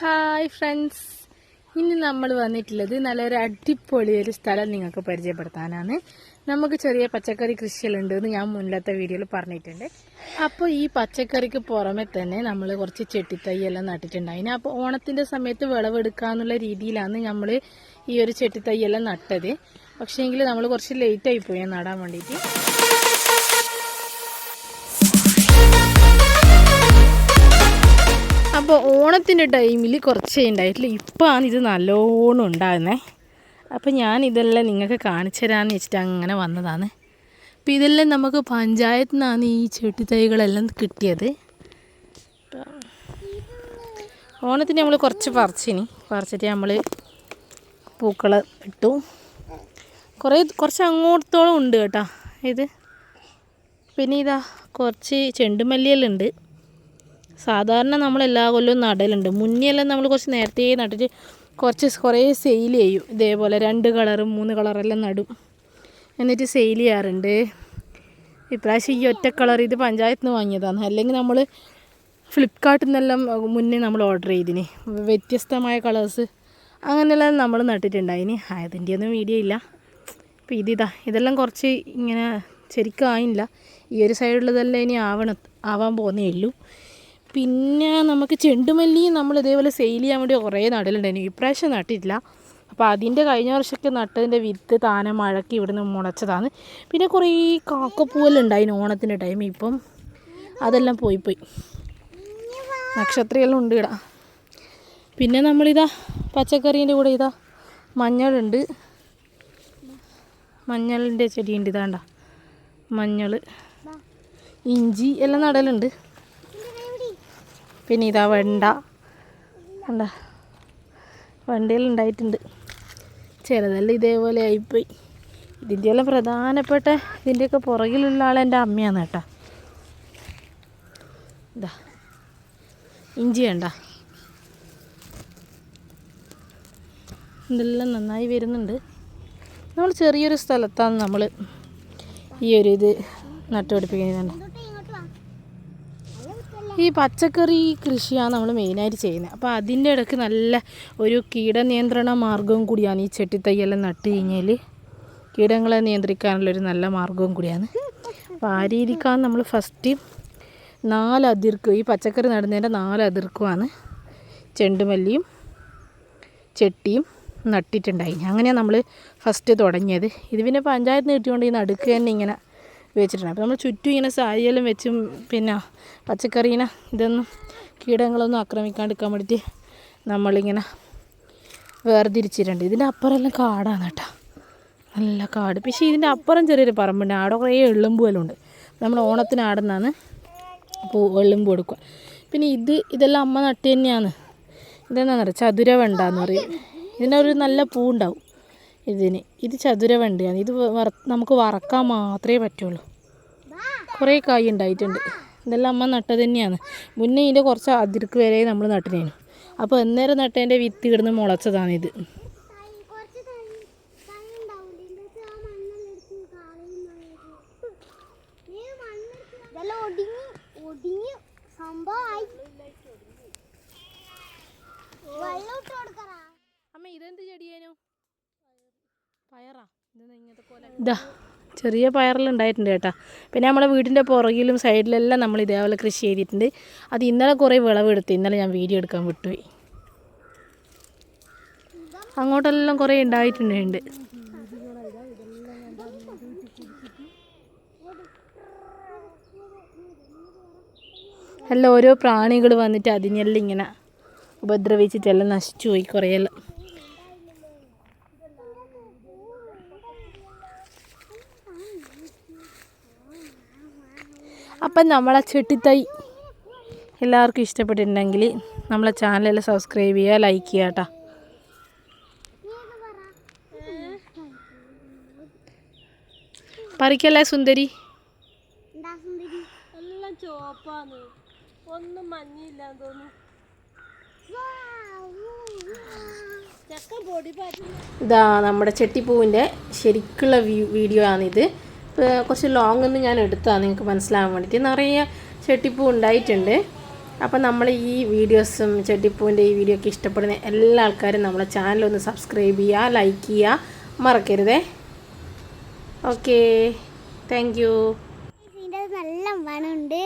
Hi friends ഇന്ന് നമ്മൾ വന്നിട്ടുള്ളത് നല്ലൊരു അടിപൊളി ഒരു സ്ഥലം നിങ്ങൾക്ക് പരിചയപ്പെടുത്താനാണ്. നമുക്ക് ചെറിയ പച്ചക്കറി കൃഷികളുണ്ട് എന്ന് ഞാൻ മുന്നിലത്തെ വീഡിയോയിൽ പറഞ്ഞിട്ടുണ്ട്. അപ്പോൾ ഈ പച്ചക്കറിക്ക് പുറമെ തന്നെ നമ്മൾ കുറച്ച് ചെട്ടിത്തൈയെല്ലാം നട്ടിട്ടുണ്ടായിന് അപ്പോൾ ഓണത്തിന്റെ സമയത്ത് വിളവെടുക്കാന്നുള്ള രീതിയിലാണ് നമ്മൾ ഈ ഒരു ചെട്ടിത്തൈയെല്ലാം നട്ടത്. പക്ഷേങ്കിൽ നമ്മൾ കുറച്ച് ലേറ്റായി പോയി നടാൻ വേണ്ടിയിട്ട്. അപ്പോൾ ഓണത്തിന്റെ ടൈമിൽ കുറച്ചേ ഉണ്ടായിട്ടില്ല. ഇപ്പോഴാണ് ഇത് നല്ലോണം ഉണ്ടാകുന്നത് അപ്പോൾ ഞാൻ ഇതെല്ലാം നിങ്ങൾക്ക് കാണിച്ചു തരാമെന്ന് വെച്ചിട്ട് അങ്ങനെ വന്നതാണ്. അപ്പോൾ ഇതെല്ലാം നമുക്ക് പഞ്ചായത്തിൽ നിന്നാണ് ഈ ചെട്ടിത്തൈകളെല്ലാം കിട്ടിയത്. ഓണത്തിന് നമ്മൾ കുറച്ച് പറിച്ചിനി. പറിച്ചിട്ട് നമ്മൾ പൂക്കൾ ഇട്ടു. കുറേ കുറച്ച് അങ്ങോട്ടത്തോളം ഉണ്ട് കേട്ടോ ഇത്. പിന്നെ ഇതാ കുറച്ച് ചെണ്ടുമല്ലിയെല്ലാം ഉണ്ട്. സാധാരണ നമ്മൾ എല്ലാ കൊല്ലവും നടലുണ്ട്. മുന്നെല്ലാം നമ്മൾ കുറച്ച് നേരത്തെ നട്ടിട്ട് കുറച്ച് കുറേ സെയിൽ ചെയ്യും. ഇതേപോലെ രണ്ട് കളറും മൂന്ന് കളറെല്ലാം നടും. എന്നിട്ട് സെയിൽ ചെയ്യാറുണ്ട്. ഇപ്രാവശ്യം ഈ ഒറ്റ കളർ ഇത് പഞ്ചായത്ത് നിന്ന് വാങ്ങിയതാണ്. അല്ലെങ്കിൽ നമ്മൾ ഫ്ലിപ്കാർട്ടിൽ നിന്നെല്ലാം മുന്നേ നമ്മൾ ഓർഡർ ചെയ്തിന്. വ്യത്യസ്തമായ കളേഴ്സ് അങ്ങനെയെല്ലാം നമ്മൾ നട്ടിട്ടുണ്ടായിന് അതിന്റെ ഒന്നും വീഡിയോ ഇല്ല. അപ്പോൾ ഇതിതാ ഇതെല്ലാം കുറച്ച് ഇങ്ങനെ ശരിക്കും ആയില്ല. ഈ ഒരു സൈഡിലുള്ളതെല്ലാം ഇനി ആവണ ആവാൻ പോകുന്നേ ഉള്ളൂ. പിന്നെ നമുക്ക് ചെണ്ടുമല്ലി നമ്മൾ ഇതേപോലെ സെയിൽ ചെയ്യാൻ വേണ്ടി കുറേ നടലുണ്ടായിരുന്നു ഇപ്രാവശ്യം നട്ടിട്ടില്ല. അപ്പോൾ അതിന്റെ കഴിഞ്ഞ വർഷമൊക്കെ നട്ടതിന്റെ വിത്ത് താനെ മഴയ്ക്ക് ഇവിടുന്ന് മുളച്ചതാണ്. പിന്നെ കുറേ കാക്കപ്പൂവെല്ലാം ഉണ്ടായിരുന്നു ഓണത്തിന്റെ ടൈം ഇപ്പം. അതെല്ലാം പോയി പോയി. നക്ഷത്രങ്ങളും ഉണ്ട് ഇടാ പിന്നെ നമ്മളിതാ പച്ചക്കറീന്റെ കൂടെ ഇതാ മഞ്ഞളുണ്ട്. മഞ്ഞളിന്റെ ചെടിയുണ്ട് ഇതാണ്ട. മഞ്ഞൾ ഇഞ്ചി എല്ലാം നടലുണ്ട്. പിന്നെ ഇതാ വെണ്ട. എന്താ വണ്ടിയിലുണ്ടായിട്ടുണ്ട് ചിലതെല്ലാം ഇതേപോലെ ആയിപ്പോയി. ഇതിന്റെ എല്ലാം പ്രധാനപ്പെട്ട ഇതിന്റെയൊക്കെ പുറകിലുള്ള ആൾ എന്റെ അമ്മയാണ് കേട്ടോ. ഇതാ. ഇഞ്ചി വേണ്ട. ഇതെല്ലാം നന്നായി വരുന്നുണ്ട്. നമ്മൾ ചെറിയൊരു സ്ഥലത്താണ് നമ്മൾ ഈ ഒരു ഇത് നട്ടുപിടിപ്പിക്കുന്നത് ഈ പച്ചക്കറി കൃഷിയാണ് നമ്മൾ മെയിനായിട്ട് ചെയ്യുന്നത്. അപ്പോൾ അതിന്റെ ഇടയ്ക്ക് നല്ല ഒരു കീടനിയന്ത്രണ മാർഗവും കൂടിയാണ് ഈ ചെട്ടിത്തയ്യെല്ലാം നട്ട് കഴിഞ്ഞാൽ കീടങ്ങളെ നിയന്ത്രിക്കാനുള്ളൊരു നല്ല മാർഗവും കൂടിയാണ്. അപ്പോൾ ആ രീതിക്കാണ് നമ്മൾ ഫസ്റ്റ് നാല് അതിർക്കും ഈ പച്ചക്കറി നടുന്നതിന്റെ നാല് അതിർക്കുമാണ് ചെണ്ടുമല്ലിയും ചെട്ടിയും നട്ടിട്ടുണ്ടായി അങ്ങനെയാണ് നമ്മൾ ഫസ്റ്റ് തുടങ്ങിയത്. ഇത് പിന്നെ പഞ്ചായത്ത് നീട്ടിക്കൊണ്ട് ഈ നടുക്ക് തന്നെ ഇങ്ങനെ വെച്ചിട്ടുണ്ട്. അപ്പോൾ നമ്മൾ ചുറ്റും ഇങ്ങനെ സാരിയെല്ലാം വെച്ചും പിന്നെ പച്ചക്കറീനെ ഇതൊന്നും കീടങ്ങളൊന്നും ആക്രമിക്കാണ്ടിരിക്കാൻ വേണ്ടിയിട്ട് നമ്മളിങ്ങനെ വേർതിരിച്ചിട്ടുണ്ട്. ഇതിന്റെ അപ്പുറമെല്ലാം കാടാണ് കേട്ടോ. നല്ല കാട്. പക്ഷേ ഇതിന്റെ അപ്പുറം ചെറിയൊരു പറമ്പുണ്ട്. അവിടെ കുറേ എള്ളുമ്പുമെല്ലാം ഉണ്ട്. നമ്മൾ ഓണത്തിന് ആടുന്നാണ് പൂ എള്ളുമ്പൂ കൊടുക്കുക പിന്നെ ഇത് ഇതെല്ലാം അമ്മ നട്ട് തന്നെയാണ്. ഇതെന്താണെന്ന് പറയുക ചതുരവെണ്ടെന്ന് പറയും. ഇതിനൊരു നല്ല പൂ ഉണ്ടാവും ഇതിന്. ഇത് ചതുര വണ്ടിയാണ്. ഇത് നമുക്ക് വറക്കാൻ മാത്രമേ പറ്റുള്ളൂ. കുറേ കായ് ഉണ്ടായിട്ടുണ്ട്. ഇതെല്ലാം അമ്മ നട്ടത് തന്നെയാണ്. മുന്നേ ഇതിന്റെ കുറച്ച് അതിർക്ക് വരെ നമ്മൾ നട്ടിനേനു. അപ്പോൾ അന്നേരം നട്ടതിന്റെ വിത്ത് കിടന്ന് മുളച്ചതാണിത് ഒടിഞ്ഞ് സംഭവമായി ഇതാ ചെറിയ പയറെല്ലാം കേട്ടോ. കേട്ടാ പിന്നെ നമ്മളെ വീടിന്റെ പുറകിലും സൈഡിലെല്ലാം നമ്മൾ ഇതേപോലെ കൃഷി ചെയ്തിട്ടുണ്ട്. അത് ഇന്നലെ കുറേ വിളവെടുത്ത് ഇന്നലെ ഞാൻ വീഡിയോ എടുക്കാൻ വിട്ടുപോയി. അങ്ങോട്ടെല്ലാം കുറേ ഉണ്ടായിട്ടുണ്ട്. എല്ലാം ഓരോ പ്രാണികൾ വന്നിട്ട് അതിനെല്ലാം ഇങ്ങനെ ഉപദ്രവിച്ചിട്ടെല്ലാം നശിച്ചു പോയി കുറേയെല്ലാം. അപ്പം നമ്മളെ ചെട്ടിത്തൈ എല്ലാവർക്കും ഇഷ്ടപ്പെട്ടിട്ടുണ്ടെങ്കിൽ നമ്മളെ ചാനലെല്ലാം സബ്സ്ക്രൈബ് ചെയ്യുക ലൈക്ക് ചെയ്യുക കേട്ടോ. പറിക്കല്ലേ സുന്ദരി? എല്ലാം ഒന്നും മഞ്ഞില്ല ഇതാ നമ്മുടെ ചെട്ടിപ്പൂവിന്റെ ശരിക്കുള്ള വീഡിയോ ആണിത്. കുറച്ച് ലോങ് ഒന്ന് ഞാൻ എടുത്തതാണ് നിങ്ങൾക്ക് മനസ്സിലാകാൻ വേണ്ടിയിട്ട്. നിറയെ ചെട്ടിപ്പൂ ഉണ്ടായിട്ടുണ്ട്. അപ്പോൾ നമ്മൾ ഈ വീഡിയോസും ചെട്ടിപ്പൂവിന്റെ ഈ വീഡിയോ ഒക്കെ ഇഷ്ടപ്പെടുന്ന എല്ലാ ആൾക്കാരും നമ്മളെ ചാനൽ ഒന്ന് സബ്സ്ക്രൈബ് ചെയ്യുക ലൈക്ക് ചെയ്യുക മറക്കരുതേ. ഓക്കേ താങ്ക് യു നല്ല മണമുണ്ട്.